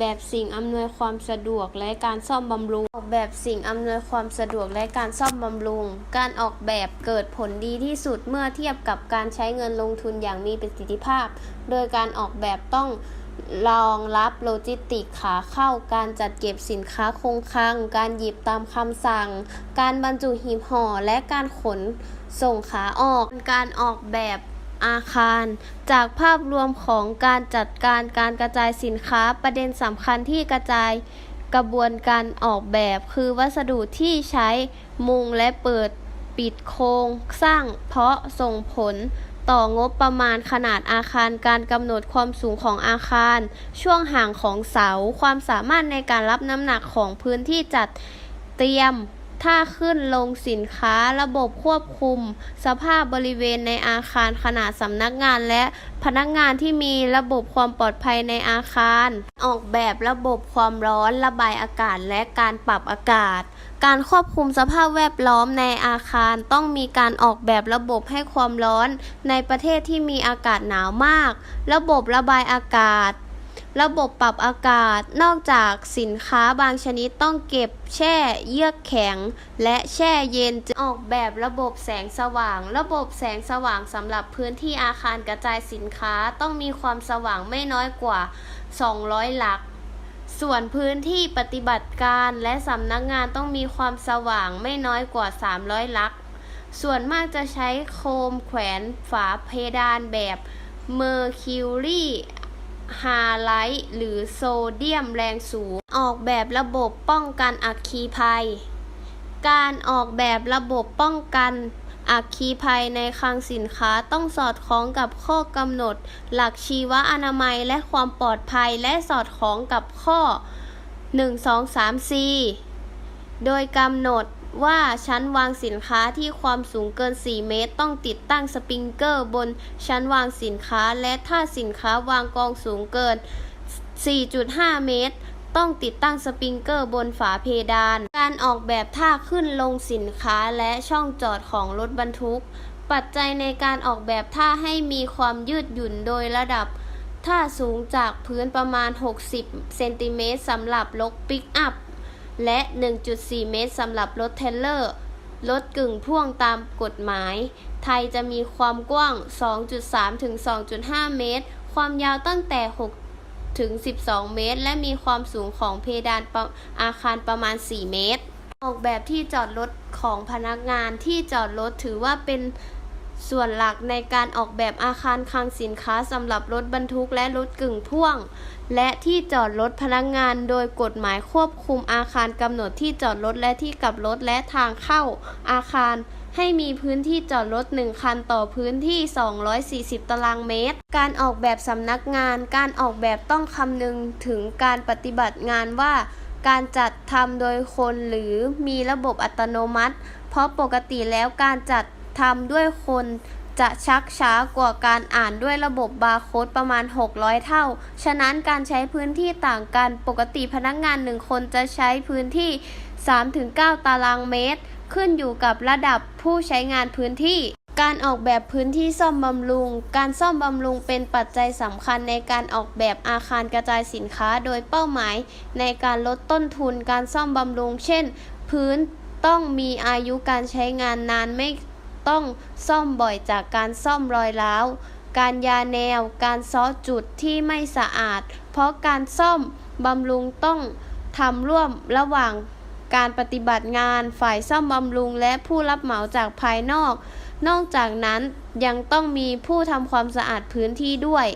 แบบสิ่งอำนวยความสะดวกและการซ่อมบำรุง ออกแบบสิ่งอำนวยความสะดวกและการซ่อมบำรุง การออกแบบเกิดผลดีที่สุดเมื่อเทียบกับการใช้เงินลงทุนอย่างมีประสิทธิภาพ โดยการออกแบบต้องรองรับโลจิสติกขาเข้า การจัดเก็บสินค้าคงคลัง การหยิบตามคำสั่ง การบรรจุหีบห่อและการขนส่งขาออก การออกแบบ อาคาร จากภาพรวมของการจัดการการกระจายสินค้าประเด็นสำคัญที่กระจายกระบวนการออกแบบ คือวัสดุที่ใช้มุงและเปิดปิดโครงสร้างเพราะส่งผลต่องบประมาณขนาดอาคารการกำหนดความสูงของอาคาร ช่วงห่างของเสา ความสามารถในการรับน้ำหนักของพื้นที่จัดเตรียม ท่าขึ้นลงสินค้าระบบควบคุม สภาพบริเวณในอาคารขนาดสำนักงานและพนักงานที่มีระบบความปลอดภัยในอาคาร ออกแบบระบบความร้อนระบายอากาศและการปรับอากาศ การควบคุมสภาพแวดล้อมในอาคารต้องมีการออกแบบระบบให้ความร้อนในประเทศที่มีอากาศหนาวมาก ระบบระบายอากาศ ระบบปรับอากาศ นอกจากสินค้าบางชนิดต้องเก็บแช่เยือกแข็ง และแช่เย็นจะออกแบบระบบแสงสว่าง ระบบแสงสว่างสำหรับพื้นที่อาคารกระจายสินค้าต้องมีความสว่างไม่น้อยกว่า 200ลัก ส่วนพื้นที่ปฏิบัติการและสำนักงานต้องมีความสว่างไม่น้อยกว่า 300ลัก ส่วนมากจะใช้โคมแขวนฝาเพดานแบบเมอร์คิวรี ฮาไลท์หรือโซเดียมแรงสูง ออกแบบระบบป้องกันอัคคีภัย การออกแบบระบบป้องกันอัคคีภัยในคลังสินค้าต้องสอดคล้องกับข้อกำหนด หลักชีวอนามัยและความปลอดภัยและสอดคล้องกับข้อ 1 2 3 4 โดยกำหนด ว่าชั้นวางสินค้าที่ความสูงเกิน 4 เมตร ต้องติดตั้งสปริงเกอร์บนชั้นวางสินค้า และถ้าสินค้าวางกองสูงเกิน 4.5 เมตร ต้องติดตั้งสปริงเกอร์บนฝาเพดาน การออกแบบท่าขึ้นลงสินค้าและช่องจอดของรถบรรทุก ปัจจัยในการออกแบบท่าให้มีความยืดหยุ่นโดยระดับท่าสูงจากพื้นประมาณ 60 เซนติเมตรสำหรับรถปิกอัพ และ 1.4 เมตรสำหรับรถเทลเลอร์ รถกึ่งพ่วงตามกฎหมาย ไทยจะมีความกว้าง 2.3 ถึง 2.5 เมตร ความยาวตั้งแต่ 6 ถึง 12 เมตร และมีความสูงของเพดานอาคารประมาณ 4 เมตร ออกแบบที่จอดรถของพนักงานที่จอดรถถือว่าเป็น ส่วนหลักในการออกแบบอาคารคลังสินค้าสำหรับรถบรรทุกและรถกึ่งพ่วง และที่จอดรถพนักงานโดยกฎหมายควบคุมอาคารกำหนดที่จอดรถและที่กลับรถและทางเข้าอาคารให้มีพื้นที่จอดรถ 1 คันต่อพื้นที่ 240 ตารางเมตร การออกแบบสำนักงาน การออกแบบต้องคำนึงถึงการปฏิบัติงานว่า การจัดทำโดยคนหรือมีระบบอัตโนมัติ เพราะปกติแล้วการจัด ทำด้วยคนจะชักช้ากว่าการอ่านด้วยระบบบาร์โค้ดประมาณ 600 เท่า ฉะนั้นการใช้พื้นที่ต่างกัน ปกติพนักงานหนึ่งคนจะใช้พื้นที่ 3-9 ตารางเมตร ขึ้นอยู่กับระดับผู้ใช้งานพื้นที่ การออกแบบพื้นที่ซ่อมบำรุง การซ่อมบำรุงเป็นปัจจัยสำคัญในการออกแบบอาคารกระจายสินค้า โดยเป้าหมาย ในการลดต้นทุนการซ่อมบำรุง เช่น พื้นต้องมีอายุการใช้งานนานไม่ ต้องซ่อมบ่อยจากการซ่อมรอยร้าว การยาแนว การซ้อจุดที่ไม่สะอาด เพราะการซ่อมบำรุงต้องทำร่วมระหว่างการปฏิบัติงานฝ่ายซ่อมบำรุงและผู้รับเหมาจากภายนอก นอกจากนั้นยังต้องมีผู้ทำความสะอาดพื้นที่ด้วย